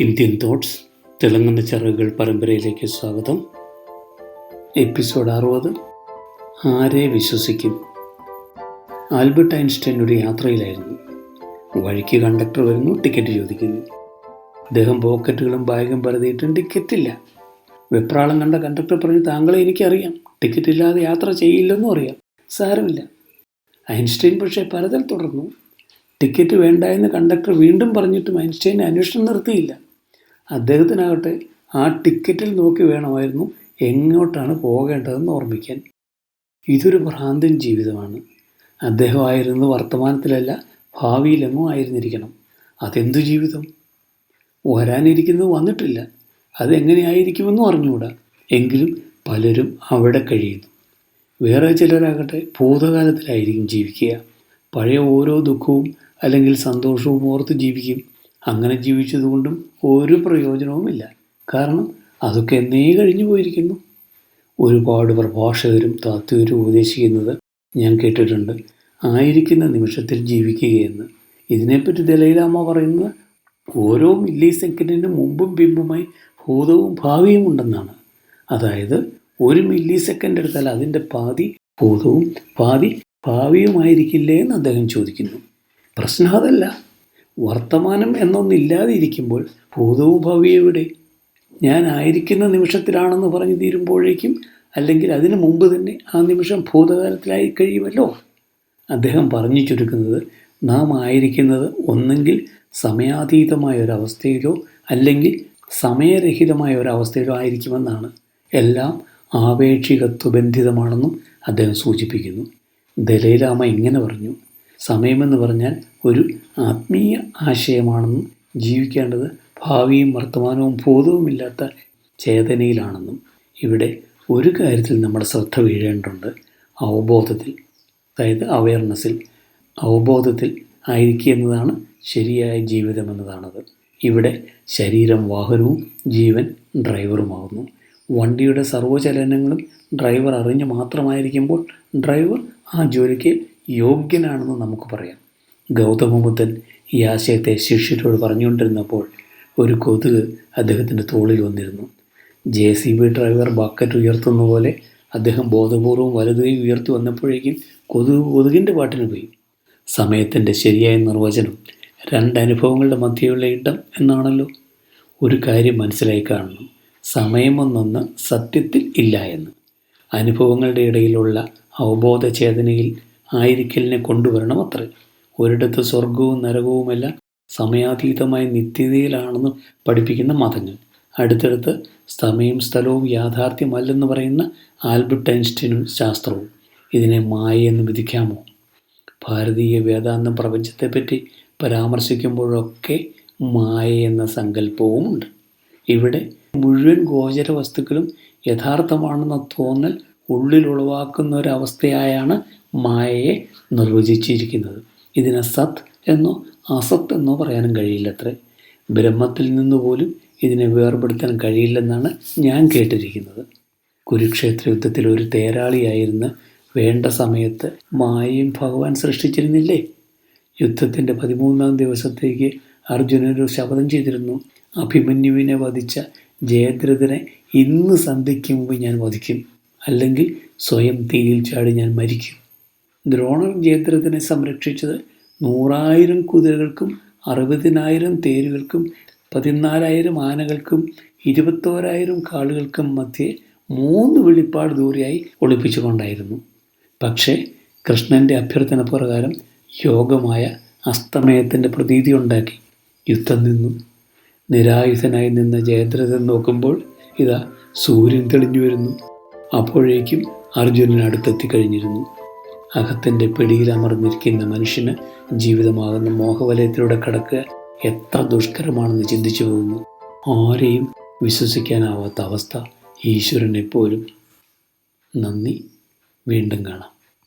Indian thoughts തിളങ്ങുന്ന ചിറകുകൾ പരമ്പരയിലേക്ക് സ്വാഗതം. എപ്പിസോഡ് അറുപത് ആരെ വിശ്വസിക്കും? ആൽബർട്ട് ഐൻസ്റ്റൈൻ ഒരു യാത്രയിലായിരുന്നു. വഴിക്ക് കണ്ടക്ടർ വരുന്നു ടിക്കറ്റ് ചോദിക്കുന്നു. അദ്ദേഹം പോക്കറ്റുകളും ബാഗും പരതിയിട്ടും ടിക്കറ്റില്ല. വെപ്രാളം കണ്ട കണ്ടക്ടർ പറഞ്ഞു താങ്കളെ എനിക്കറിയാം. ടിക്കറ്റ് ഇല്ലാതെ യാത്ര ചെയ്യില്ലെന്നും അറിയാം. സാരമില്ല. ഐൻസ്റ്റൈൻ പക്ഷേ പരതൽ തുടർന്നു. ടിക്കറ്റ് വേണ്ട എന്ന് കണ്ടക്ടർ വീണ്ടും പറഞ്ഞിട്ടും ഐൻസ്റ്റൈൻ അന്വേഷണം നിർത്തിയില്ല. അദ്ദേഹത്തിനാകട്ടെ ആ ടിക്കറ്റിൽ നോക്കി വേണമായിരുന്നു എങ്ങോട്ടാണ് പോകേണ്ടതെന്ന് ഓർമ്മിക്കാൻ. ഇതൊരു ഭ്രാന്തൻ ജീവിതമാണ്. അദ്ദേഹമായിരുന്നു വർത്തമാനത്തിലല്ല ഭാവിയിലെങ്ങോ ആയിരുന്നിരിക്കണം. അതെന്തു ജീവിതം? വരാനിരിക്കുന്നത് വന്നിട്ടില്ല. അതെങ്ങനെയായിരിക്കുമെന്നും അറിഞ്ഞുകൂടാ. എങ്കിലും പലരും അവിടെ കഴിയുന്നു. വേറെ ചിലരാകട്ടെ ഭൂതകാലത്തിലായിരിക്കും ജീവിക്കുക. പഴയ ഓരോ ദുഃഖവും അല്ലെങ്കിൽ സന്തോഷവും ഓർത്ത് ജീവിക്കും. അങ്ങനെ ജീവിച്ചതുകൊണ്ടും ഒരു പ്രയോജനവുമില്ല. കാരണം അതൊക്കെ എന്നേ കഴിഞ്ഞു പോയിരിക്കുന്നു. ഒരുപാട് പ്രഭാഷകരും താത്വികരും ഉപദേശിക്കുന്നത് ഞാൻ കേട്ടിട്ടുണ്ട്. ആയിരിക്കുന്ന നിമിഷത്തിൽ ജീവിക്കുകയെന്ന്. ഇതിനെപ്പറ്റി ദലൈലാമ പറയുന്നത് ഓരോ മില്ലി സെക്കൻഡിന് മുമ്പും പിമ്പുമായി ഭൂതവും ഭാവിയും ഉണ്ടെന്നാണ്. അതായത് ഒരു മില്ലി സെക്കൻഡ് എടുത്താൽ അതിന്റെ പാതി ഭൂതവും പാതി ഭാവിയുമായിരിക്കില്ലേ എന്ന് അദ്ദേഹം ചോദിക്കുന്നു. പ്രശ്നം അതല്ല. വർത്തമാനം എന്നൊന്നില്ലാതിരിക്കുമ്പോൾ ഭൂതവും ഭാവിയും എവിടെ? ഞാൻ ആയിരിക്കുന്ന നിമിഷത്തിലാണെന്ന് പറഞ്ഞു തീരുമ്പോഴേക്കും അല്ലെങ്കിൽ അതിനു മുമ്പ് തന്നെ ആ നിമിഷം ഭൂതകാലത്തിലായി കഴിയുമല്ലോ? അദ്ദേഹം പറഞ്ഞു ചുരുക്കുന്നത് നാം ആയിരിക്കുന്നത് ഒന്നെങ്കിൽ സമയാതീതമായ ഒരവസ്ഥയിലോ അല്ലെങ്കിൽ സമയരഹിതമായ ഒരവസ്ഥയിലോ ആയിരിക്കുമെന്നാണ്. എല്ലാം ആപേക്ഷികത്വബന്ധിതമാണെന്നും അദ്ദേഹം സൂചിപ്പിക്കുന്നു. ദലൈലാമ ഇങ്ങനെ പറഞ്ഞു സമയമെന്ന് പറഞ്ഞാൽ ഒരു ആത്മീയ ആശയമാണെന്നും ജീവിക്കേണ്ടത് ഭാവിയും വർത്തമാനവും ബോധവുമില്ലാത്ത ചേതനയിലാണെന്നും ഇവിടെ ഒരു കാര്യത്തിൽ നമ്മുടെ ശ്രദ്ധ വീഴേണ്ടതുണ്ട്. അവബോധത്തിൽ അതായത് അവയർനെസ്സിൽ അവബോധത്തിൽ ആയിരിക്കുക എന്നതാണ് ശരിയായ ജീവിതം എന്നതാണത്. ഇവിടെ ശരീരം വാഹനവും ജീവൻ ഡ്രൈവറുമാകുന്നു. വണ്ടിയുടെ സർവചലനങ്ങളും ഡ്രൈവർ അറിഞ്ഞ് മാത്രമായിരിക്കുമ്പോൾ ഡ്രൈവർ ആ ജോലിക്ക് യോഗ്യനാണെന്ന് നമുക്ക് പറയാം. ഗൗതമ ബുദ്ധൻ ഈ ആശയത്തെ ശിഷ്യരോട് പറഞ്ഞുകൊണ്ടിരുന്നപ്പോൾ ഒരു കൊതുക് അദ്ദേഹത്തിന്റെ തോളിൽ വന്നിരുന്നു. J C B driver bucket ഉയർത്തുന്ന പോലെ അദ്ദേഹം ബോധപൂർവം വലുതായി ഉയർത്തി വന്നപ്പോഴേക്കും കൊതുക് കൊതുകിന്റെ പാട്ടിന് പോയി. സമയത്തിന്റെ ശരിയായ നിർവചനം രണ്ട് അനുഭവങ്ങളുടെ മധ്യയുള്ള ഇടം എന്നാണല്ലോ. ഒരു കാര്യം മനസ്സിലായി കാണണം. സമയമെന്നൊന്ന് സത്യത്തിൽ ഇല്ല എന്ന്. അനുഭവങ്ങളുടെ ഇടയിലുള്ള അവബോധ ചേതനയിൽ ആയിരിക്കലിനെ കൊണ്ടുവരണം അത്രേ. ഒരിടത്ത് സ്വർഗവും നരകവുമെല്ലാം സമയാതീതമായ നിത്യതയിലാണെന്ന് പഠിപ്പിക്കുന്ന മതങ്ങൾ. അടുത്തടുത്ത് സമയം സ്ഥലവും യാഥാർത്ഥ്യമല്ലെന്ന് പറയുന്ന ആൽബർട്ട് ഐൻസ്റ്റീനും ശാസ്ത്രവും. ഇതിനെ മായ എന്ന് വിധിക്കാമോ? ഭാരതീയ വേദാന്തം പ്രപഞ്ചത്തെപ്പറ്റി പരാമർശിക്കുമ്പോഴൊക്കെ മായ എന്ന സങ്കല്പവുമുണ്ട്. ഇവിടെ മുഴുവൻ ഗോചര വസ്തുക്കളും യഥാർത്ഥമാണെന്ന തോന്നൽ ഉള്ളിൽ ഉളവാക്കുന്ന ഒരവസ്ഥയായാണ് മായയെ നിർവചിച്ചിരിക്കുന്നത്. ഇതിനെ സത് എന്നോ അസത്ത് എന്നോ പറയാനും കഴിയില്ലത്രേ. ബ്രഹ്മത്തിൽ നിന്ന് പോലും ഇതിനെ വേർപെടുത്താൻ കഴിയില്ലെന്നാണ് ഞാൻ കേട്ടിരിക്കുന്നത്. കുരുക്ഷേത്ര യുദ്ധത്തിൽ ഒരു തേരാളിയായിരുന്ന വേണ്ട സമയത്ത് മായയും ഭഗവാൻ സൃഷ്ടിച്ചിരുന്നില്ലേ? യുദ്ധത്തിന്റെ പതിമൂന്നാം ദിവസത്തേക്ക് അർജുനൊരു ശപഥം ചെയ്തിരുന്നു. അഭിമന്യുവിനെ വധിച്ച ജയദ്രഥനെ ഇന്ന് സന്ധ്യയ്ക്ക് മുമ്പ് ഞാൻ വധിക്കും. അല്ലെങ്കിൽ സ്വയം തീയിൽ ചാടി ഞാൻ മരിക്കും. ദ്രോണർ ജയദ്രഥനെ സംരക്ഷിച്ചത് നൂറായിരം കുതിരകൾക്കും അറുപതിനായിരം തേരുകൾക്കും പതിനാലായിരം ആനകൾക്കും ഇരുപത്തോരായിരം കാളുകൾക്കും മധ്യേ മൂന്ന് വെളിപ്പാട് ദൂരെയായി ഒളിപ്പിച്ചുകൊണ്ടായിരുന്നു. പക്ഷേ കൃഷ്ണന്റെ അഭ്യർത്ഥന പ്രകാരം യോഗമായ അസ്തമയത്തിന്റെ പ്രതീതി ഉണ്ടാക്കി യുദ്ധം നിന്നു. നിരായുധനായി നിന്ന ജയദ്രഥൻ നോക്കുമ്പോൾ ഇതാ സൂര്യൻ തെളിഞ്ഞു വരുന്നു. അപ്പോഴേക്കും അർജുനൻ അടുത്തെത്തി കഴിഞ്ഞിരുന്നു. അകത്തിന്റെ പിടിയിൽ അമർന്നിരിക്കുന്ന മനുഷ്യന് ജീവിതമാകുന്ന മോഹവലയത്തിലൂടെ കടക്കുക എത്ര ദുഷ്കരമാണെന്ന് ചിന്തിച്ചു പോകുന്നു. ആരെയും വിശ്വസിക്കാനാവാത്ത അവസ്ഥ ഈശ്വരനെ പോലും നന്ദി. വീണ്ടും കാണാം.